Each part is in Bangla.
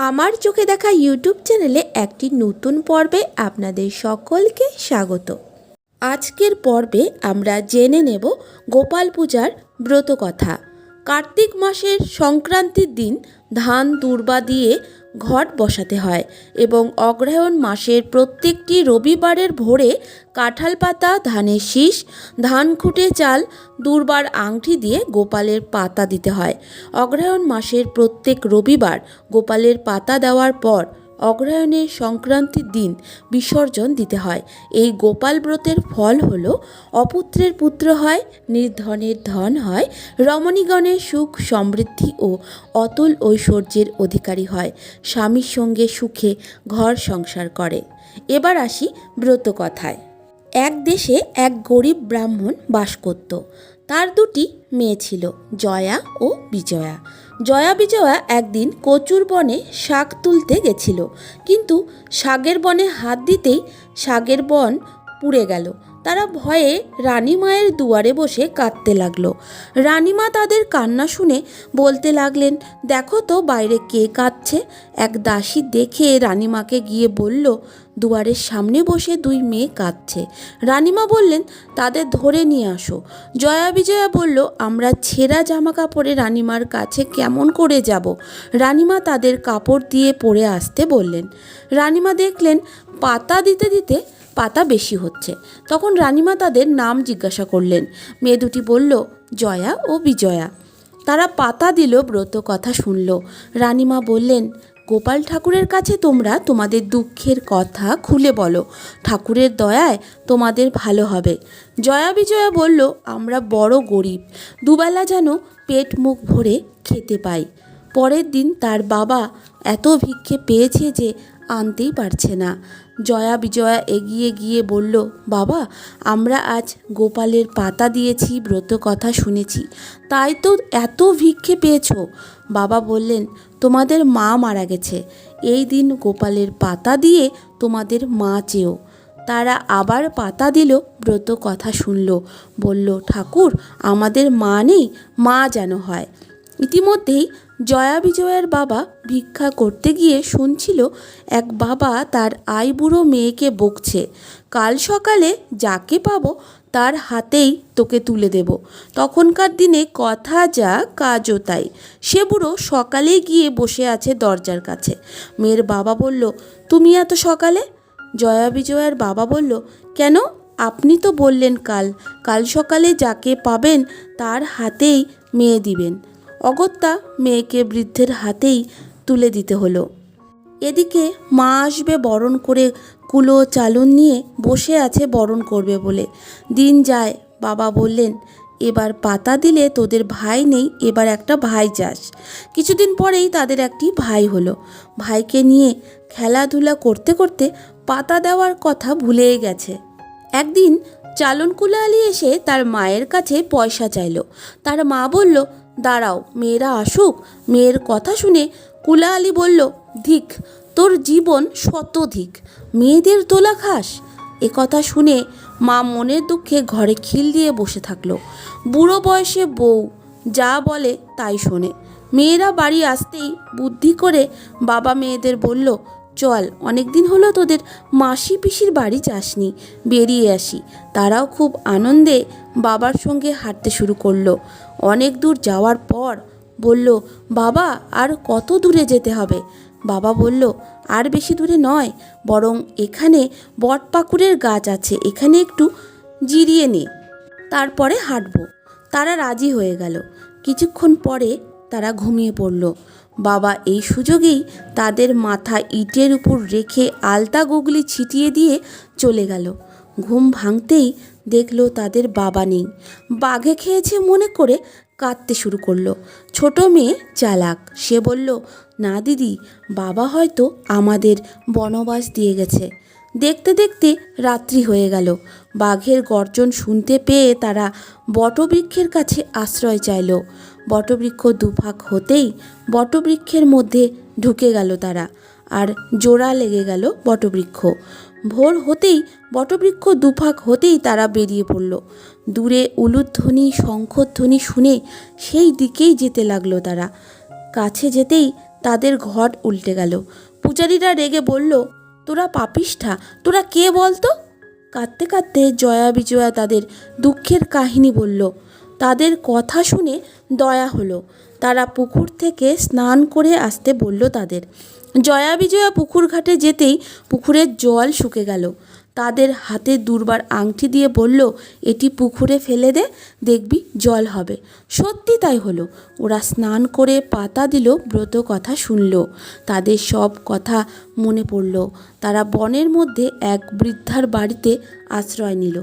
আমার চোখে দেখা ইউটিউব চ্যানেলে একটি নতুন পর্বে আপনাদের সকলকে স্বাগত। আজকের পর্বে আমরা জেনে নেব গোপাল পূজার ব্রত কথা কার্তিক মাসের সংক্রান্তির দিন ধান দুর্বা দিয়ে ঘট বসাতে হয় এবং অগ্রহায়ণ মাসের প্রত্যেকটি রবিবারের ভোরে কাঁঠাল পাতা, ধানের শীষ, ধান খুঁটে চাল, দুর্বার আংটি দিয়ে গোপালের পাতা দিতে হয়। অগ্রহায়ণ মাসের প্রত্যেক রবিবার গোপালের পাতা দেওয়ার পর অগ্রহায়ণের সংক্রান্তির দিন বিসর্জন দিতে হয়। এই গোপাল ব্রতের ফল হল, অপুত্রের পুত্র হয়, নির্ধনের ধন হয়, রমণীগণের সুখ, সমৃদ্ধি ও অতুল ঐশ্বর্যের অধিকারী হয়। স্বামীর সঙ্গে সুখে ঘর সংসার করে। এবার আসি ব্রত কথায়। এক দেশে এক গরিব ব্রাহ্মণ বাস করত। তার দুটি মেয়ে ছিল, জয়া ও বিজয়া। জয়া বিজয়া একদিন কচুর বনে শাক তুলতে গেছিল। কিন্তু শাগের বনে হাত দিতেই শাকের বন পুড়ে গেল। তারা ভয়ে রানীমায়ের দুয়ারে বসে কাঁদতে লাগল। রানীমা তাদের কান্না শুনে বলতে লাগলেন, দেখো তো বাইরে কে কাঁদছে। এক দাসী দেখে রানীমাকে গিয়ে বলল, দুয়ারের সামনে বসে দুই মেয়ে কাঁদছে। রানীমা বললেন, তাদের ধরে নিয়ে আসো। জয়া বিজয়া বলল, আমরা ছেঁড়া জামা কাপড়ে রানীমার কাছে কেমন করে যাব? রানীমা তাদের কাপড় দিয়ে পরে আসতে বললেন। রানীমা দেখলেন, পাতা দিতে দিতে পাতা বেশি হচ্ছে। তখন রানীমা তাদের নাম জিজ্ঞাসা করলেন। মেয়ে দুটি বলল, জয়া ও বিজয়া। তারা পাতা দিল, ব্রত কথা শুনল। রানীমা বললেন, গোপাল ঠাকুরের কাছে তোমরা তোমাদের দুঃখের কথা খুলে বলো। ঠাকুরের দয়ায় তোমাদের ভালো হবে। জয়া বিজয়া বলল, আমরা বড় গরিব। দুবেলা যেন পেট মুখ ভরে খেতে পাই। পরের দিন তার বাবা এত ভিক্ষে পেয়েছে যে আনতেই পারছে না। জয়া বিজয়া এগিয়ে গিয়ে বলল, বাবা, আমরা আজ গোপালের পাতা দিয়েছি, ব্রত কথা শুনেছি। তাই তো এত ভিক্ষে পেয়েছ। বাবা বললেন, তোমাদের মা মারা গেছে। এই দিন গোপালের পাতা দিয়ে তোমাদের মা চেয়েও। তারা আবার পাতা দিল, ব্রত কথা শুনল। বলল, ঠাকুর, আমাদের মা নেই, মা যেন হয়। ইতিমধ্যেই জয়া বিজয়ের বাবা ভিক্ষা করতে গিয়ে শুনছিল এক বাবা তার আইবুড়ো মেয়েকে বকছে। কাল সকালে যাকে পাবো তার হাতেই তোকে তুলে দেব। তখনকার দিনে কথা যা, কাজও তাই। সে বুড়ো সকালে গিয়ে বসে আছে দরজার কাছে। মেয়ের বাবা বলল, তুমি এত সকালে? জয়া বিজয়ার বাবা বলল, কেন? আপনি তো বললেন কাল। কাল সকালে যাকে পাবেন তার হাতেই মেয়ে দিবেন। অগত্যা মেয়েকে বৃদ্ধের হাতেই তুলে দিতে হলো। এদিকে মা আসবে বরণ করে কুলো চালন নিয়ে বসে আছে বরণ করবে বলে। দিন যায়, বাবা বললেন, এবার পাতা দিলে তোদের ভাই নেই, এবার একটা ভাই চাস। কিছুদিন পরেই তাদের একটি ভাই হলো। ভাইকে নিয়ে খেলাধুলা করতে করতে পাতা দেওয়ার কথা ভুলেই গেছে। একদিন চালন কুলালি এসে তার মায়ের কাছে পয়সা চাইলো। তার মা বলল দাঁড়াও, মেয়েরা আসুক। মেয়ের কথা শুনে কুলা আলী বলল, ধিক, তোর জীবন শতধিক মেয়েদের তোলা খাস। এ কথা শুনে মা মনের দুঃখে ঘরে খিল দিয়ে বসে থাকল। বুড়ো বয়সে বউ, যা বলে তাই শোনে। মেয়েরা বাড়ি আসতেই বুদ্ধি করে বাবা মেয়েদের বলল, চল অনেক দিন হলো তোদের মাসি পিসির বাড়ি যাসনি, বেরিয়ে আসি। তারাও খুব আনন্দে বাবার সঙ্গে হাঁটতে শুরু করল। অনেক দূর যাওয়ার পর বলল, বাবা, আর কত দূরে যেতে হবে? বাবা বলল, আর বেশি দূরে নয়, বরং এখানে বটপাকুড়ের গাছ আছে, এখানে একটু জিরিয়ে নে। তারপরে হাঁটবো। তারা রাজি হয়ে গেল। কিছুক্ষণ পরে তারা ঘুমিয়ে পড়ল। বাবা এই সুযোগেই তাদের মাথা ইটের উপর রেখে আলতা গুগলি ছিটিয়ে দিয়ে চলে গেল। ঘুম ভাঙতেই দেখল তাদের বাবা নেই। বাঘে খেয়েছে মনে করে কাঁদতে শুরু করল। ছোট মেয়ে চালাক। সে বলল, না দিদি, বাবা হয়তো আমাদের বনবাস দিয়ে গেছে। দেখতে দেখতে রাত্রি হয়ে গেল। বাঘের গর্জন শুনতে পেয়ে তারা বটবৃক্ষের কাছে আশ্রয় চাইল। বটবৃক্ষ দুফাক হতেই বটবৃক্ষের মধ্যে ঢুকে গেল তারা। আর জোড়া লেগে গেল বটবৃক্ষ। ভোর হতেই বটবৃক্ষ দুফাক হতেই তারা বেরিয়ে পড়ল। দূরে উলুধ্বনি, শঙ্খধ্বনি শুনে সেই দিকেই যেতে লাগল তারা। কাছে যেতেই তাদের ঘট উল্টে গেল। পূজারীরা রেগে বলল, তোরা পাপিষ্ঠা, তোরা কে বলতো? কাঁদতে কাঁদতে জয়া বিজয়া তাদের দুঃখের কাহিনী বলল। তাদের কথা শুনে দয়া হলো। তারা পুকুর থেকে স্নান করে আসতে বলল তাদের। জয়া বিজয়া পুকুর ঘাটে যেতেই পুকুরের জল শুকে গেল। তাদের হাতে দুর্বার আংটি দিয়ে বলল, এটি পুকুরে ফেলে দে, দেখবি জল হবে। সত্যি তাই হলো। ওরা স্নান করে পাতা দিল, ব্রত কথা শুনল। তাদের সব কথা মনে পড়ল। তারা বনের মধ্যে এক বৃদ্ধার বাড়িতে আশ্রয় নিল।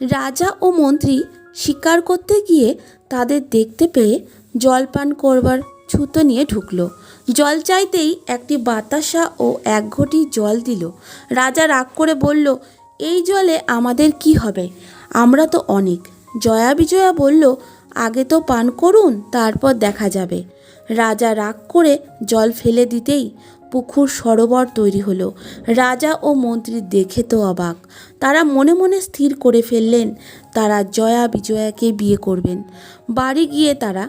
রাজা ও মন্ত্রী শিকার করতে গিয়ে তাদের দেখতে পেয়ে জলপান করবার ছুতো নিয়ে ঢুকলো। জল চাইতেই একটি বাতাসা ও এক ঘটি জল দিল। রাজা রাগ করে বলল, এই জলে আমাদের কি হবে? আমরা তো অনেক। জয়া বিজয়া বলল, আগে তো পান করুন, তারপর দেখা যাবে। রাজা রাগ করে জল ফেলে দিতেই পুকুর সরোবর তৈরি হলো। রাজা ও মন্ত্রী দেখে তো অবাক। তারা মনে মনে স্থির করে ফেললেন, তারা জয়া বিজয়াকে বিয়ে করবেন। বাড়ি গিয়ে তারা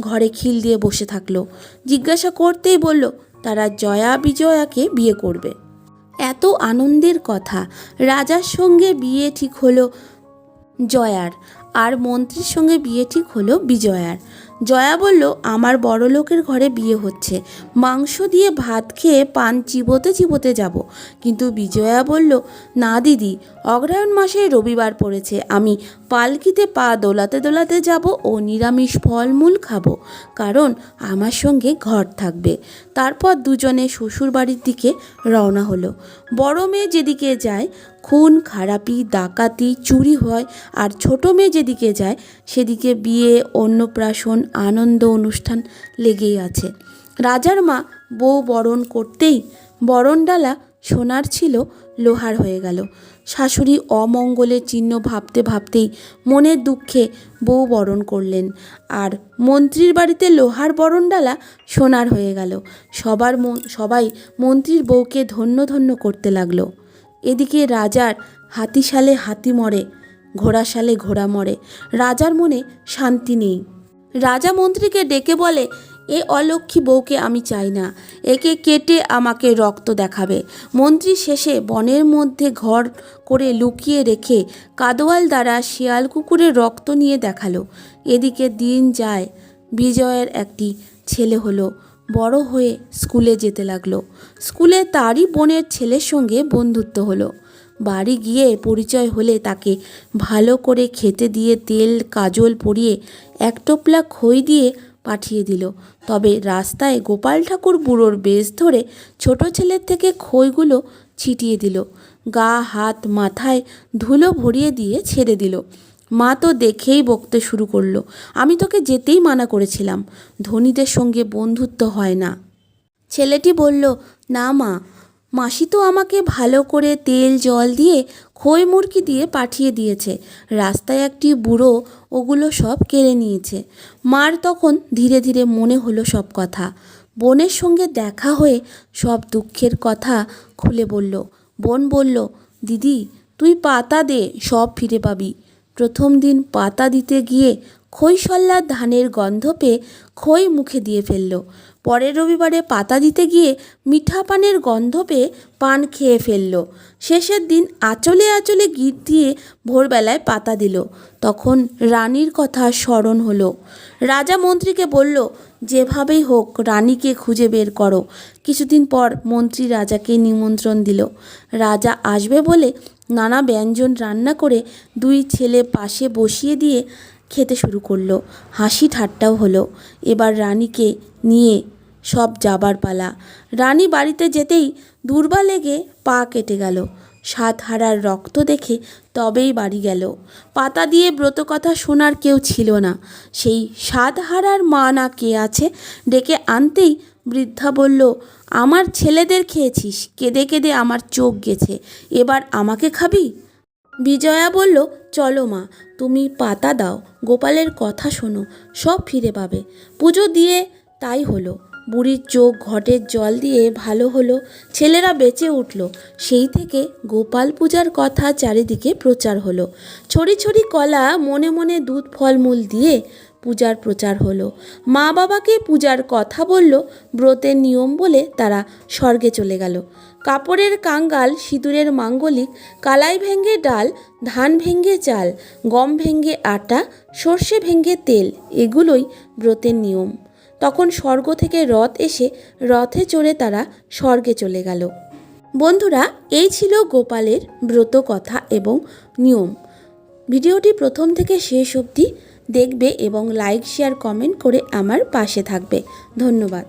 ঘরে খিল দিয়ে বসে থাকল। জিজ্ঞাসা করতেই বলল, তারা জয়া বিজয়াকে বিয়ে করবে। এত আনন্দের কথা। রাজার সঙ্গে বিয়ে ঠিক হলো জয়ার, আর মন্ত্রীর সঙ্গে বিয়ে ঠিক হলো বিজয়ার। জয়া বলল, আমার বড় লোকের ঘরে বিয়ে হচ্ছে। মাংস দিয়ে ভাত খেয়ে পান চিবোতে চিবোতে যাব। কিন্তু বিজয়া বলল, না দিদি, অগ্রহায়ণ মাসে রবিবার পড়েছে। আমি পালকিতে পা দোলাতে দোলাতে যাব ও নিরামিষ ফলমূল খাব। কারণ আমার সঙ্গে ঘর থাকবে। তারপর দুজনে শ্বশুর বাড়ির দিকে রওনা হলো। বড় মেয়ে যেদিকে যায় খুন, খারাপি, ডাকাতি, চুরি হয় আর ছোট মেয়ে যেদিকে যায়, সেদিকে বিয়ে, অন্নপ্রাশন, আনন্দ অনুষ্ঠান লেগেই আছে। রাজার মা বউ বরণ করতেই বরণডালা সোনার ছিল, লোহার হয়ে গেল। শাশুড়ি অমঙ্গলের চিহ্ন ভাবতে ভাবতেই মনের দুঃখে বউ বরণ করলেন। আর মন্ত্রীর বাড়িতে লোহার বরণডালা সোনার হয়ে গেল। সবার সবাই মন্ত্রীর বউকে ধন্য ধন্য করতে লাগল। এদিকে রাজার হাতিশালে হাতি মরে, ঘোড়াশালে ঘোড়া মরে। রাজার মনে শান্তি নেই। রাজা মন্ত্রীকে ডেকে বলে, এ অলক্ষী বউকে আমি চাই না। একে কেটে আমাকে রক্ত দেখাবে। মন্ত্রী শেষে বনের মধ্যে ঘর করে লুকিয়ে রেখে কাদোয়াল দ্বারা শিয়াল কুকুরের রক্ত নিয়ে দেখাল। এদিকে দিন যায়, বিজয়ের একটি ছেলে হলো। বড় হয়ে স্কুলে যেতে লাগল। স্কুলে তারই বোনের ছেলের সঙ্গে বন্ধুত্ব হলো। বাড়ি গিয়ে পরিচয় হলে তাকে ভালো করে খেতে দিয়ে তেল, কাজল পরিয়ে এক টোপলা খই দিয়ে পাঠিয়ে দিল। তবে রাস্তায় গোপাল ঠাকুর বুড়োর বেশ ধরে ছোট ছেলের থেকে খইগুলো ছিটিয়ে দিল। গা, হাত, মাথায় ধুলো ভরিয়ে দিয়ে ছেড়ে দিল। মা তো দেখেই বকতে শুরু করল। আমি তোকে যেতেই মানা করেছিলাম। ধনীদের সঙ্গে বন্ধুত্ব হয় না। ছেলেটি বলল, না মা, মাসি তো আমাকে ভালো করে তেল, জল দিয়ে খই মুরগি দিয়ে পাঠিয়ে দিয়েছে। রাস্তায় একটি বুড়ো ওগুলো সব কেড়ে নিয়েছে। মার তখন ধীরে ধীরে মনে হলো সব কথা। বোনের সঙ্গে দেখা হয়ে সব দুঃখের কথা খুলে বলল। বোন বলল, দিদি, তুই পাতা দে, সব ফিরে পাবি। প্রথম দিন পাতা দিতে গিয়ে খইসল্লার ধানের গন্ধ পেয়ে খই মুখে দিয়ে ফেলল। পরের রবিবারে পাতা দিতে গিয়ে মিঠা পানের গন্ধ পেয়ে পান খেয়ে ফেলল। শেষের দিন আঁচলে আঁচলে গিট দিয়ে ভোরবেলায় পাতা দিল। তখন রানীর কথা স্মরণ হলো। রাজা মন্ত্রীকে বলল, যেভাবেই হোক রানীকে খুঁজে বের করো। কিছুদিন পর মন্ত্রী রাজাকে নিমন্ত্রণ দিল। রাজা আসবে বলে নানা ব্যঞ্জন রান্না করে দুই ছেলে পাশে বসিয়ে দিয়ে খেতে শুরু করল। হাসি ঠাট্টাও হলো। এবার রানীকে নিয়ে সব যাবার পালা। রানী বাড়িতে যেতেই দুর্বা লেগে পা কেটে গেল। সাত হারার রক্ত দেখে তবেই বাড়ি গেল। পাতা দিয়ে ব্রত কথা শোনার কেউ ছিল না। সেই সাত হারার মা না কে আছে, ডেকে আনতেই বৃদ্ধা বলল, আমার ছেলেদের খেয়েছিস, কেঁদে কেঁদে আমার চোখ গেছে, এবার আমাকে খাবি? বিজয়া বলল, চলো মা, তুমি পাতা দাও, গোপালের কথা শোনো, সব ফিরে পাবে। পুজো দিয়ে তাই হলো। বুড়ির চোখ ঘটের জল দিয়ে ভালো হলো, ছেলেরা বেঁচে উঠল। সেই থেকে গোপাল পূজার কথা চারিদিকে প্রচার হলো। ছড়ি ছড়ি কলা, মনে মনে দুধ ফলমূল দিয়ে পূজার প্রচার হলো। মা বাবাকে পূজার কথা বলল, ব্রতের নিয়ম বলে তারা স্বর্গে চলে গেল। কাপড়ের কাঙ্গাল, সিঁদুরের মাঙ্গলিক, কালাই ভেঙ্গে ডাল, ধান ভেঙ্গে চাল, গম ভেঙ্গে আটা, সর্ষে ভেঙ্গে তেল, এগুলোই ব্রতের নিয়ম। তখন স্বর্গ থেকে রথ এসে রথে চড়ে তারা স্বর্গে চলে গেল। বন্ধুরা, এই ছিল গোপালের ব্রত কথা এবং নিয়ম। ভিডিওটি প্রথম থেকে শেষ অবধি দেখবে এবং লাইক শেয়ার কমেন্ট করে আমার পাশে থাকবে। ধন্যবাদ।